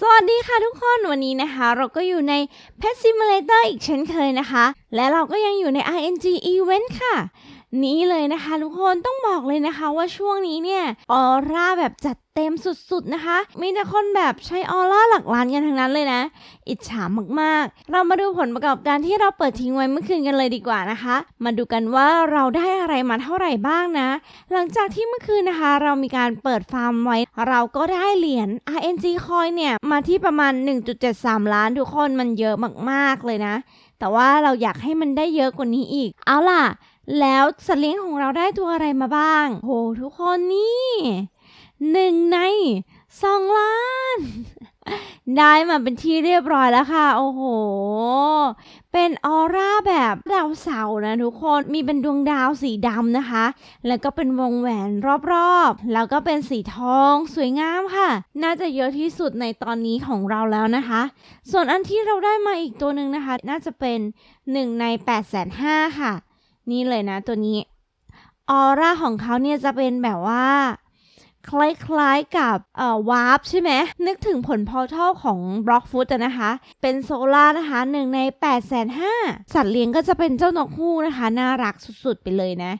สวัสดีค่ะทุกคนวันนี้นะคะ เราก็อยู่ใน Pet Simulator อีกเช่นเคยนะคะ และเราก็ยังอยู่ใน ING Event ค่ะ นี้เลยนะคะทุกคนต้องบอกเลยนะคะว่าช่วงนี้เนี่ยออร่าแบบจัดเต็มสุดๆนะคะ มีแต่คนแบบใช้ออร่าหลักล้านกันทั้งนั้นเลยนะ อิจฉามากๆ เรามาดูผลประกอบการที่เราเปิดทิ้งไว้เมื่อคืนกันเลยดีกว่านะคะ มาดูกันว่าเราได้อะไรมาเท่าไหร่บ้างนะ หลังจากที่เมื่อคืนนะคะ เรามีการเปิดฟาร์มไว้ เราก็ได้เหรียญ RNG coin เนี่ยมาที่ประมาณ 1.73 ล้านทุกคนมันเยอะมากๆเลยนะ แต่ว่าเราอยากให้มันได้เยอะกว่านี้อีก เอาล่ะ แล้วสัตว์เลี้ยงของเราได้ตัวอะไรมาบ้าง โห ทุกคนนี่หนึ่งในสองล้าน ได้มาเป็นที่เรียบร้อยแล้วค่ะ โอ้โห เป็นออร่าแบบดาวเสาร์นะทุกคน มีเป็นดวงดาวสีดำนะคะ แล้วก็เป็นวงแหวนรอบๆ แล้วก็เป็นสีทองสวยงามค่ะ น่าจะเยอะที่สุดในตอนนี้ของเราแล้วนะคะ ส่วนอันที่เราได้มาอีกตัวหนึ่งนะคะ น่าจะเป็น1ใน8 5 0 0 0ค่ะ นี่เลยนะตัวนี้ออร่าของเขาเนี่ยจะเป็นแบบว่า คล้ายๆกับเอ่อวาร์ปใช่ไหม นึกถึงผลพอทัลของบล็อกฟุตนะคะ เป็นโซล่านะคะหนึ่งใน8 5 0 0 0สัตว์เลี้ยงก็จะเป็นเจ้านกฮูกนะคะ น่ารักสุดๆ ไปเลยนะ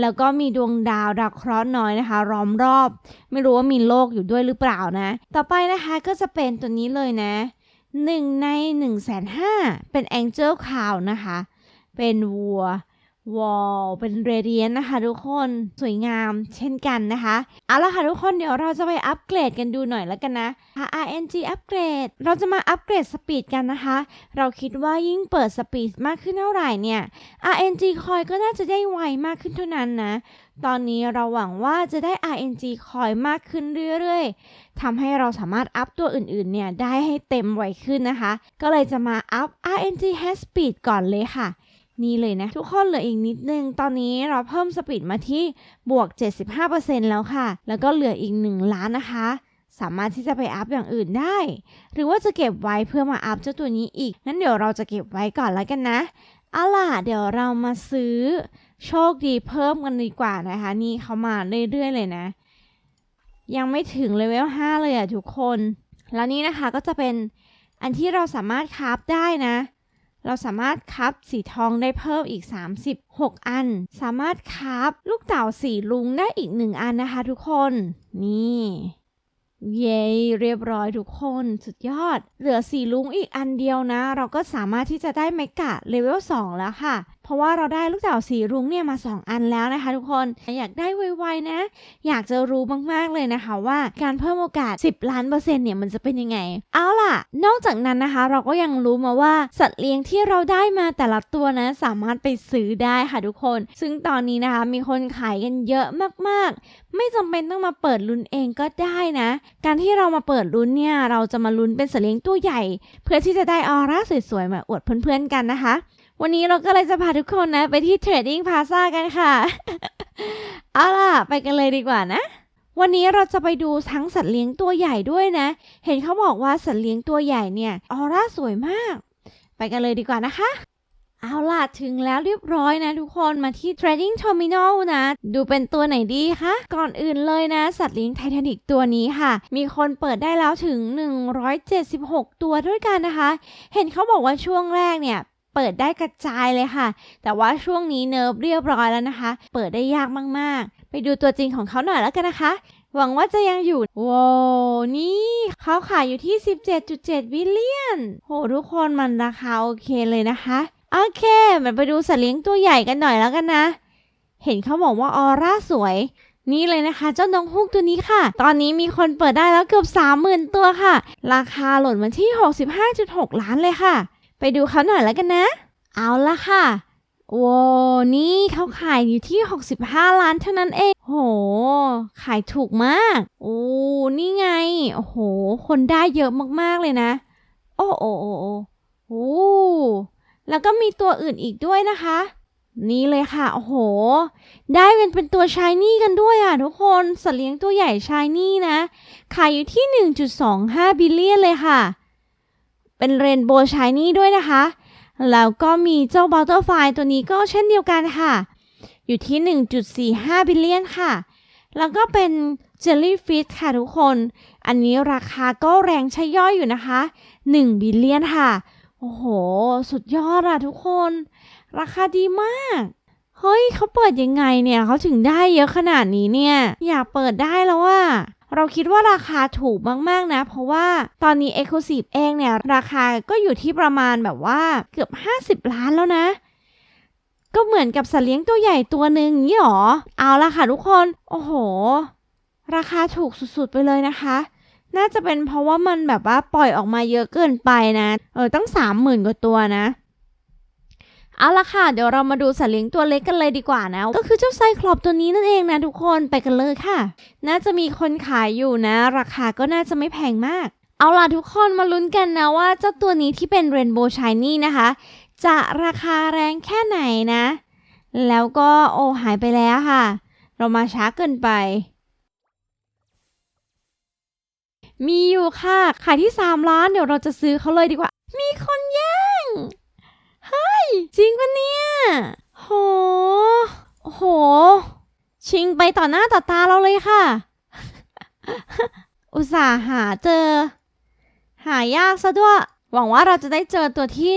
แล้วก็มีดวงดาวดาวเคราะห์น้อยนะคะล้อมรอบ ไม่รู้ว่ามีโลกอยู่ด้วยหรือเปล่านะ ต่อไปนะคะก็จะเป็นตัวนี้เลยนะหนึ่งใน1นึ่งแสนห้าเป็นแองเจิลคาวนะคะ เป็นวัว วอลเป็นเรเดียนนะคะทุกคนสวยงามเช่นกันนะคะเอาละค่ะทุกคนเดี๋ยวเราจะไปอัปเกรดกันดูหน่อยแล้วกันนะค่ะ RNG อัปเกรดเราจะมาอัปเกรดสปีดกันนะคะ เราคิดว่ายิ่งเปิดสปีดมากขึ้นเท่าไหร่เนี่ย RNG คอยก็น่าจะได้ไวมากขึ้นเท่านั้นนะ ตอนนี้เราหวังว่าจะได้ RNG คอยมากขึ้นเรื่อยๆทำให้เราสามารถอัพตัวอื่นๆเนี่ยได้ให้เต็มไวขึ้นนะคะ ก็เลยจะมาอัพ RNG Hash Speed ก่อนเลยค่ะ นี่เลยนะ ทุกคนเหลืออีกนิดนึง ตอนนี้เราเพิ่มสปีดมาที่บวก 75%แล้วค่ะ แล้วก็เหลืออีก 1 ล้านนะคะ สามารถที่จะไปอัพอย่างอื่นได้ หรือว่าจะเก็บไว้เพื่อมาอัพเจ้าตัวนี้อีกงั้นเดี๋ยวเราจะเก็บไว้ก่อนแล้วกันนะเอาล่ะ เดี๋ยวเรามาซื้อโชคดีเพิ่มกันดีกว่านะคะ นี่เขามาเรื่อยๆเลยนะ ยังไม่ถึงเลเวล 5 เลยอะทุกคน แล้วนี่นะคะก็จะเป็นอันที่เราสามารถคราฟได้นะ เราสามารถคับสีทองได้เพิ่มอีก 36 อัน สามารถคับลูกเต่าสีลุงได้อีก 1 อันนะคะทุกคน นี่เย้เรียบร้อยทุกคนสุดยอด เหลือสีลุงอีกอันเดียวนะ เราก็สามารถที่จะได้เมกะเลเวล2แล้วค่ะเพราะว่าเราได้ลูกเต่าสีรุ้งเนี่ยมา 2 อันแล้วนะคะ ทุกคนอยากได้ไวๆนะ อยากจะรู้มากๆเลยนะคะว่าการเพิ่มโอกาส 10 ล้านเปอร์เซ็นต์เนี่ยมันจะเป็นยังไง เอาล่ะ นอกจากนั้นนะคะ เราก็ยังรู้มาว่าสัตว์เลี้ยงที่เราได้มาแต่ละตัวนะสามารถไปซื้อได้ค่ะทุกคน ซึ่งตอนนี้นะคะมีคนขายกันเยอะมากๆ ไม่จำเป็นต้องมาเปิดลุ้นเองก็ได้นะ การที่เรามาเปิดลุ้นเนี่ยเราจะมาลุ้นเป็นสัตว์เลี้ยงตัวใหญ่ เพื่อที่จะได้ออร่าสวยๆมาอวดเพื่อนๆกันนะคะ วันนี้เราก็เลยจะพาทุกคนนะ ไปที่ Trading Plaza กันค่ะ เอาล่ะ ไปกันเลยดีกว่านะ วันนี้เราจะไปดูทั้งสัตว์เลี้ยงตัวใหญ่ด้วยนะ เห็นเขาบอกว่าสัตว์เลี้ยงตัวใหญ่เนี่ยออร่าสวยมาก ไปกันเลยดีกว่านะคะ เอาล่ะ ถึงแล้วเรียบร้อยนะทุกคนมาที่ Trading Terminal นะ ดูเป็นตัวไหนดีคะ ก่อนอื่นเลยนะ สัตว์เลี้ยงไททานิกตัวนี้ค่ะ มีคนเปิดได้แล้วถึง 176 ตัวด้วยกันนะคะ เห็นเขาบอกว่าช่วงแรกเนี่ย เปิดได้กระจายเลยค่ะ แต่ว่าช่วงนี้เนิร์ฟเรียบร้อยแล้วนะคะ เปิดได้ยากมากๆ ไปดูตัวจริงของเขาหน่อยแล้วกันนะคะ หวังว่าจะยังอยู่ว้าวนี่เขาขายอยู่ที่ 17.7บิลเลียน โห ทุกคนมันราคาโอเคเลยนะคะ โอเคมาไปดูสัตว์เลี้ยงตัวใหญ่กันหน่อยแล้วกันนะ เห็นเขาบอกว่าออร่าสวยนี่เลยนะคะเจ้าน้องฮุกตัวนี้ค่ะ ตอนนี้มีคนเปิดได้แล้วเกือบ 30,000 ตัวค่ะ ราคาหล่นมาที่ 65.6 ล้านเลยค่ะ ไปดูเขาหน่อยแล้วกันนะ เอาละค่ะโว้นี่เขาขายอยู่ที่ 65 ล้านเท่านั้นเอง โห ขายถูกมาก โอ้ นี่ไง โอ้โห คนได้เยอะมากๆเลยนะโอ้โอ้โอ้โอ้โอ้แล้วก็มีตัวอื่นอีกด้วยนะคะ นี่เลยค่ะ โอ้โห ได้เป็นเป็นตัวชายนี่กันด้วยอะทุกคนสัตว์เลี้ยงตัวใหญ่ชายนี่นะ ขายอยู่ที่ 1.25 บิลเลียนเลยค่ะ เป็นเรนโบว์ชายนี่ด้วยนะคะ แล้วก็มีเจ้าบัตเตอร์ไฟตัวนี้ก็เช่นเดียวกันค่ะ อยู่ที่ 1.45 บิลเลียนค่ะ แล้วก็เป็นเจลลี่ฟิชค่ะทุกคน อันนี้ราคาก็แรงใช่ย่อยอยู่นะคะ 1 บิลเลียนค่ะ โอ้โห สุดยอดอะทุกคน ราคาดีมากเฮ้ยเขาเปิดยังไงเนี่ยเขาถึงได้เยอะขนาดนี้เนี่ย อยากเปิดได้แล้วว่า เราคิดว่าราคาถูกมากๆนะ เพราะว่าตอนนี้ e x c l u s i v e เองเนี่ยราคาก็อยู่ที่ประมาณแบบว่าเกือบ 50 ล้านแล้วนะ ก็เหมือนกับสัตว์เลี้ยงตัวใหญ่ตัวหนึ่งนี่หรอ เอาละค่ะทุกคน โอ้โห ราคาถูกสุดๆไปเลยนะคะน่าจะเป็นเพราะว่ามันแบบว่าปล่อยออกมาเยอะเกินไปนะ เออตั้งสามหมื่นกว่าตัวนะ เอาละค่ะ เดี๋ยวเรามาดูสัตว์เลี้ยงตัวเล็กกันเลยดีกว่านะ ก็คือเจ้าไซคลอปตัวนี้นั่นเองนะทุกคนไปกันเลยค่ะ น่าจะมีคนขายอยู่นะ ราคาก็น่าจะไม่แพงมาก เอาล่ะทุกคนมาลุ้นกันนะว่าเจ้าตัวนี้ที่เป็นเรนโบว์ชายนี่นะคะ จะราคาแรงแค่ไหนนะ แล้วก็โอ้หายไปแล้วค่ะ เรามาช้าเกินไป มีอยู่ค่ะขายที่ 3 ล้านเดี๋ยวเราจะซื้อเขาเลยดีกว่า มีคนแย่ ย จริงปะเนี่ย โห โห ชิงไปต่อหน้าต่อตาเราเลยค่ะ อุตส่าห์หาเจอ หายากซะด้วย หวังว่าเราจะได้เจอตัวที่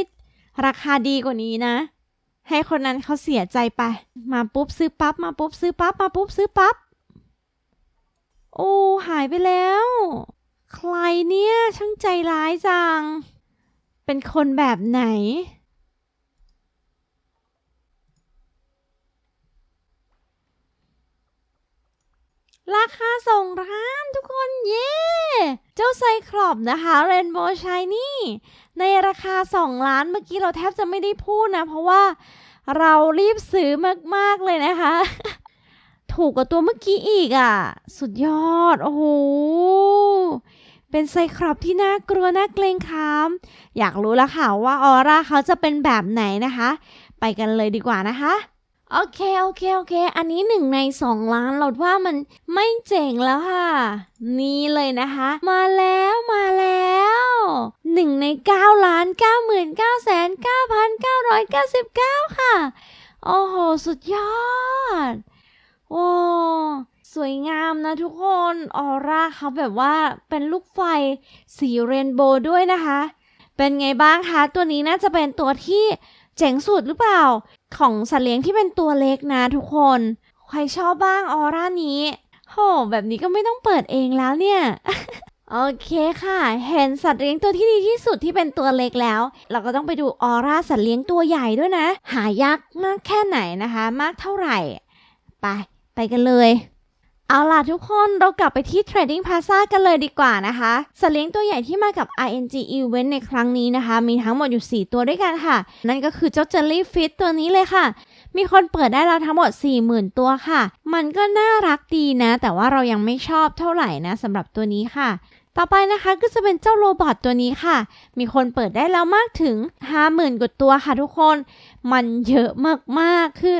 ราคาดีกว่านี้นะ ให้คนนั้นเขาเสียใจไป มาปุ๊บซื้อปั๊บ มาปุ๊บซื้อปั๊บ มาปุ๊บซื้อปั๊บ โอ้ หายไปแล้ว ใครเนี่ยช่างใจร้ายจัง เป็นคนแบบไหน ราคาส่งร้านทุกคนเย้เจ้าไซคลอปนะคะเรนโบว์ชายนี่ในราคา 2 ล้านเมื่อกี้เราแทบจะไม่ได้พูดนะ เพราะว่าเรารีบซื้อมาก ๆ เลยนะคะ ถูกกว่าตัวเมื่อกี้อีกอะ่ะ สุดยอด โอ้โห เป็นไซคลอปที่น่ากลัวน่าเกรงขาม อยากรู้แล้วค่ะว่าออร่าเขาจะเป็นแบบไหนนะคะ ไปกันเลยดีกว่านะคะ โอเค โอเค โอเค อันนี้หนึ่งในสองล้านเราว่ามันไม่เจ๋งแล้วค่ะ นี่เลยนะคะ มาแล้วมาแล้วหนึ่งในเก้าล้านเก้าหมื่นเก้าแสนเก้าพันเก้าร้อยเก้าสิบเก้าค่ะ โอ้โห สุดยอด โอ้สวยงามนะทุกคน ออร่าเขาแบบว่าเป็นลูกไฟสีเรนโบว์ด้วยนะคะ เป็นไงบ้างคะ ตัวนี้น่าจะเป็นตัวที่ เจ๋งสุดหรือเปล่า ของสัตว์เลี้ยงที่เป็นตัวเล็กนะทุกคน ใครชอบบ้างออร่านี้โหแบบนี้ก็ไม่ต้องเปิดเองแล้วเนี่ยโอเคค่ะ เห็นสัตว์เลี้ยงตัวที่ดีที่สุดที่เป็นตัวเล็กแล้ว เราก็ต้องไปดูออร่าสัตว์เลี้ยงตัวใหญ่ด้วยนะ หายากมากแค่ไหนนะคะ มากเท่าไหร่ ไป ไปกันเลย เอาล่ะทุกคนเรากลับไปที่ Trading Plaza กันเลยดีกว่านะคะสัตว์เลี้ยงตัวใหญ่ที่มากับ ING Event ในครั้งนี้นะคะ มีทั้งหมดอยู่ 4 ตัวด้วยกันค่ะ นั่นก็คือเจ้า Jellyfish ตัวนี้เลยค่ะ มีคนเปิดได้แล้วทั้งหมด 40,000 ตัวค่ะ มันก็น่ารักดีนะ แต่ว่าเรายังไม่ชอบเท่าไหร่นะสำหรับตัวนี้ค่ะ ต่อไปนะคะก็จะเป็นเจ้าโรบอทตัวนี้ค่ะ มีคนเปิดได้แล้วมากถึง 50,000 กว่าตัวค่ะทุกคน มันเยอะมากๆคือ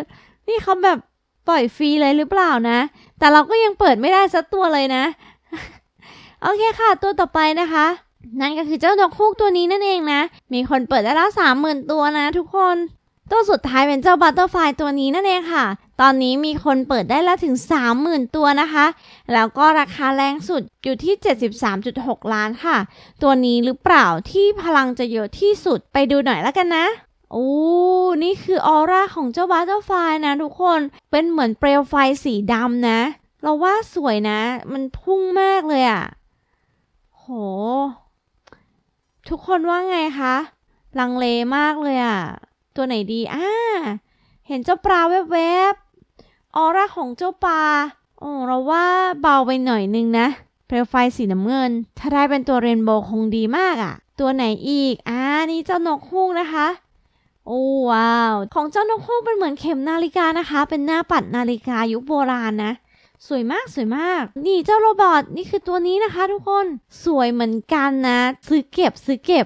นี่เขาแบบ ปล่อยฟรีเลยหรือเปล่านะ แต่เราก็ยังเปิดไม่ได้สักตัวเลยนะ โอเคค่ะ ตัวต่อไปนะคะ นั่นก็คือเจ้านกฮูกตัวนี้นั่นเองนะ มีคนเปิดได้แล้วสามหมื่นตัวนะทุกคน ตัวสุดท้ายเป็นเจ้าบัตเตอร์ไฟตัวนี้นั่นเองค่ะ ตอนนี้มีคนเปิดได้แล้วถึง 30,000 ตัวนะคะ แล้วก็ราคาแรงสุดอยู่ที่ 73.6 ล้านค่ะ ตัวนี้หรือเปล่าที่พลังจะเยอะที่สุดไปดูหน่อยแล้วกันนะ โอ้ นี่คือออร่าของเจ้าบัตเตอร์ไฟนะทุกคน เป็นเหมือนเปลวไฟสีดำนะ เราว่าสวยนะ มันพุ่งมากเลยอะ่ะ โห ทุกคนว่าไงคะ ลังเลมากเลยอะ่ะ ตัวไหนดีอ่าเห็นเจ้าปลาแวบๆ ออร่าของเจ้าปลา โอ้เราว่าเบาไปหน่อยนึงนะ เปลวไฟสีน้ำเงิน ถ้าได้เป็นตัวเรนโบว์คงดีมากอะ่ะ ตัวไหนอีก อ่า นี่เจ้านกฮูกนะคะ โอ้ว้าว ของเจ้านกฮูกเป็นเหมือนเข็มนาฬิกานะคะ เป็นหน้าปัดนาฬิกายุคโบราณนะ สวยมากสวยมาก นี่เจ้าโรบอทนี่คือตัวนี้นะคะ ทุกคน สวยเหมือนกันนะ ซื้อเก็บซื้อเก็บ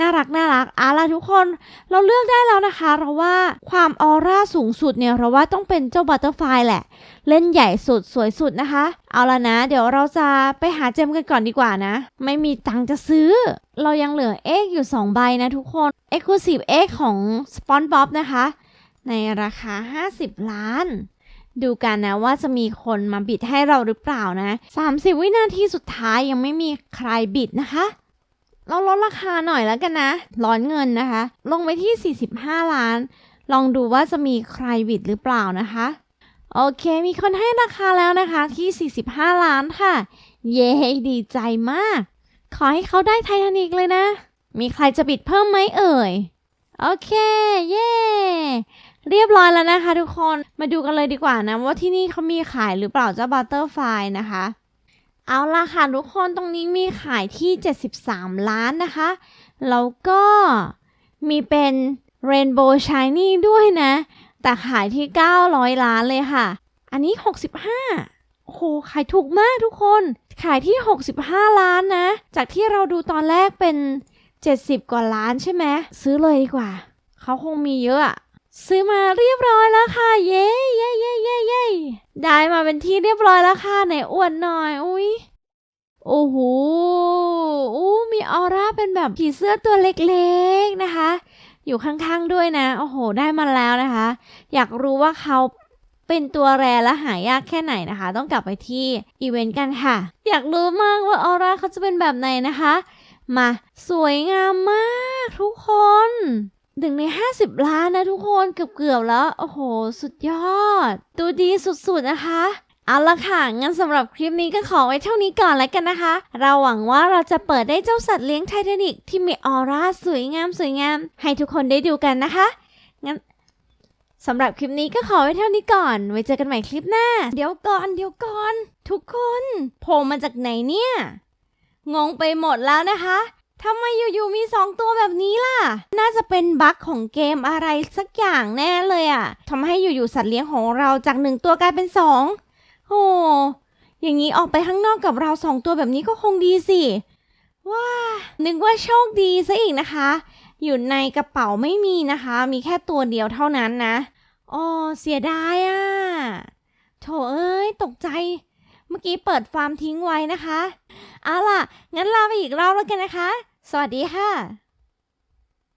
น่ารักน่ารักเอาล่ะทุกคนเราเลือกได้แล้วนะคะ เราว่าความออร่าสูงสุดเนี่ยเราว่าต้องเป็นเจ้าบัตเตอร์ไฟแหละ เล่นใหญ่สุดสวยสุดนะคะ เอาละนะ เดี๋ยวเราจะไปหาเจมกันก่อนดีกว่านะ ไม่มีตังค์จะซื้อ เรายังเหลือเอ็กอยู่ 2 ใบนะทุกคน Exclusive X ของ SpongeBob นะคะ ในราคา 50 ล้าน ดูกันนะว่าจะมีคนมาบิดให้เราหรือเปล่านะ 30 วินาทีสุดท้ายยังไม่มีใครบิดนะคะ เราลดราคาหน่อยแล้วกันนะ ร้อนเงินนะคะ ลงไปที่ 45 ล้าน ลองดูว่าจะมีใครบิดหรือเปล่านะคะ โอเค มีคนให้ราคาแล้วนะคะที่ 45 ล้านค่ะ เย้ดีใจมาก ขอให้เขาได้ไททานิกเลยนะ มีใครจะบิดเพิ่มไหมเอ่ย โอเค เย้เรียบร้อยแล้วนะคะทุกคน มาดูกันเลยดีกว่านะ ว่าที่นี่เขามีขายหรือเปล่าเจ้าบัตเตอร์ไฟนะคะ เอาละค่ะทุกคนตรงนี้มีขายที่ 73 ล้านนะคะ แล้วก็มีเป็น Rainbow Shiny ด้วยนะ แต่ขายที่ 900 ล้านเลยค่ะ อันนี้ 65 โอ้โห ขายถูกมากทุกคน ขายที่ 65 ล้านนะ จากที่เราดูตอนแรกเป็น 70 กว่าล้านใช่ไหม ซื้อเลยดีกว่า เขาคงมีเยอะอะ ซื้อมาเรียบร้อยแล้วค่ะ เย้เย้เย้เย้เย้ได้มาเป็นที่เรียบร้อยแล้วค่ะไหนอวดหน่อย อุ้ยโอ้โหอู้มีออร่าเป็นแบบผีเสื้อตัวเล็กๆนะคะ อยู่ข้างๆด้วยนะ โอ้โห ได้มาแล้วนะคะ อยากรู้ว่าเขาเป็นตัวแรและหายากแค่ไหนนะคะ ต้องกลับไปที่อีเวนต์กันค่ะ อยากรู้มากว่าออร่าเขาจะเป็นแบบไหนนะคะ มาสวยงามมากทุกคน หนึ่งใน 50 ล้านนะทุกคนเกือบๆแล้ว โอ้โห สุดยอด ดูดีสุดๆนะคะเอาละค่ะ งั้นสำหรับคลิปนี้ก็ขอไว้เท่านี้ก่อนแล้วกันนะคะ เราหวังว่าเราจะเปิดได้เจ้าสัตว์เลี้ยงไททานิกที่มีออร่าสวยงามสวยงาม ให้ทุกคนได้ดูกันนะคะ งั้นสำหรับคลิปนี้ก็ขอไว้เท่านี้ก่อน ไว้เจอกันใหม่คลิปหน้า เดี๋ยวก่อนเดี๋ยวก่อน ทุกคนโผล่มาจากไหนเนี่ย งงไปหมดแล้วนะคะ ทำไมอยู่ๆมีสองตัวแบบนี้ล่ะ น่าจะเป็นบั๊กของเกมอะไรสักอย่างแน่เลยอะ่ะทำให้อยู่ๆสัตว์เลี้ยงของเราจากหนึ่งตัวกลายเป็นสองโอ้อย่างนี้ออกไปข้างนอกกับเราสองตัวแบบนี้ก็คงดีสิ ว้า นึกว่าโชคดีซะอีกนะคะ อยู่ในกระเป๋าไม่มีนะคะ มีแค่ตัวเดียวเท่านั้นนะอ๋อเสียดายอะ่ะโถเอ้ย ตกใจ เมื่อกี้เปิดฟาร์มทิ้งไว้นะคะ เอาล่ะ งั้นลาไปอีกรอบแล้วกันนะคะ สวัสดีค่ะ